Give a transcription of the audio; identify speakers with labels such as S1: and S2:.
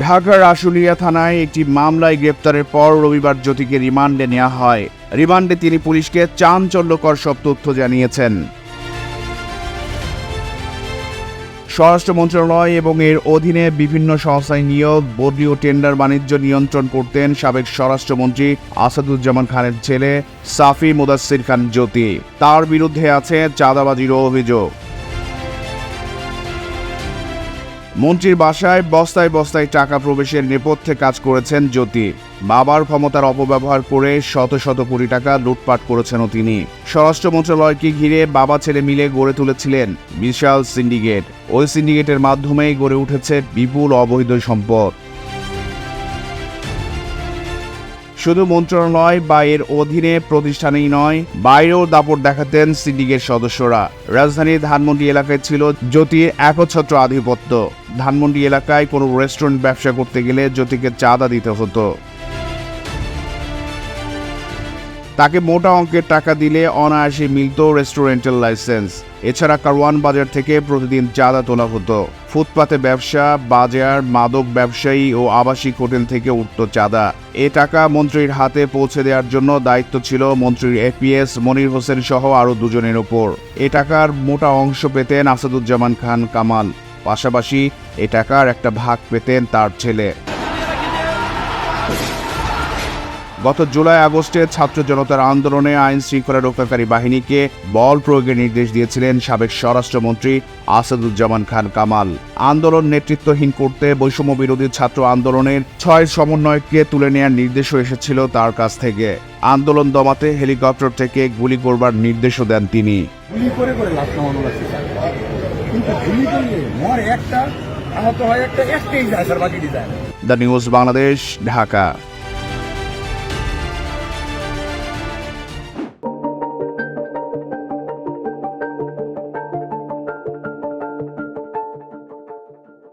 S1: ঢাকার আশুলিয়া থানায় একটি মামলায় গ্রেপ্তারের পর রবিবার জ্যোতিকে রিমান্ডে নেওয়া হয়। রিমান্ডে তিনি পুলিশকে চাঞ্চল্যকর সব তথ্য জানিয়েছেন। স্বরাষ্ট্র মন্ত্রণালয় এবং এর অধীনে বিভিন্ন সংস্থায় নিয়োগ, বদলি ও টেন্ডার বাণিজ্য নিয়ন্ত্রণ করতেন সাবেক স্বরাষ্ট্রমন্ত্রী আসাদুজ্জামান খানের ছেলে সাফি মুদাসির খান জ্যোতি। তার বিরুদ্ধে আছে চাঁদাবাজিরও অভিযোগ। মন্ত্রীর বাসায় বস্তায় বস্তায় টাকা প্রবেশের নেপথ্যে কাজ করেছেন জ্যোতি। বাবার ক্ষমতার অপব্যবহার করে শত শত কোটি টাকা লুটপাট করেছেনও তিনি। স্বরাষ্ট্র মন্ত্রণালয়কে ঘিরে বাবা ছেলে মিলে গড়ে তুলেছিলেন বিশাল সিন্ডিকেট। ওই সিন্ডিকেটের মাধ্যমেই গড়ে উঠেছে বিপুল অবৈধ সম্পদ। শুধু মন্ত্রণালয় বা এর অধীনে প্রতিষ্ঠানেই নয়, বাইরেও দাপট দেখাতেন সিন্ডিকেট সদস্যরা। রাজধানীর ধানমন্ডি এলাকায় ছিল জ্যোতির একচ্ছত্র আধিপত্য। ধানমন্ডি এলাকায় কোনো রেস্টুরেন্ট ব্যবসা করতে গেলে জ্যোতিকে চাঁদা দিতে হতো। তাকে মোটা অঙ্কের টাকা দিলে অনায়াসে মিলত রেস্টুরেন্টের লাইসেন্স। এছাড়া কারওয়ান বাজার থেকে প্রতিদিন চাঁদা তোলা হতো। ফুটপাতে ব্যবসা, বাজার, মাদক ব্যবসায়ী ও আবাসিক হোটেল থেকে উঠত চাঁদা। এ টাকা মন্ত্রীর হাতে পৌঁছে দেওয়ার জন্য দায়িত্ব ছিল মন্ত্রীর এপিএস মনির হোসেন সহ আরও দুজনের ওপর। এ টাকার মোটা অংশ পেতেন আসাদুজ্জামান খান কামাল। পাশাপাশি এ টাকার একটা ভাগ পেতেন তার ছেলে। গত জুলাই আগস্টে ছাত্র জনতার আন্দোলনে আইন শৃঙ্খলা রক্ষাকারী বাহিনীকে বল প্রয়োগের নির্দেশ দিয়েছিলেন সাবেক স্বরাষ্ট্রমন্ত্রী আসাদুজ্জামান খান কামাল। আন্দোলন নেতৃত্বহীন করতে বৈষম্য বিরোধী ছাত্র আন্দোলনের ছয় সমন্বয়কে তুলে নেওয়ার নির্দেশও এসেছিল তার কাছ থেকে। আন্দোলন দমাতে হেলিকপ্টার থেকে গুলি করবার নির্দেশও দেন তিনি।
S2: গুলি করে করে লাশ নামানো লাগছে স্যার। কিন্তু গুলি করলে মর একটা আহত হয় একটা একটাই যায় স্যার বাকিটি যায়।
S1: The news Bangladesh Dhaka.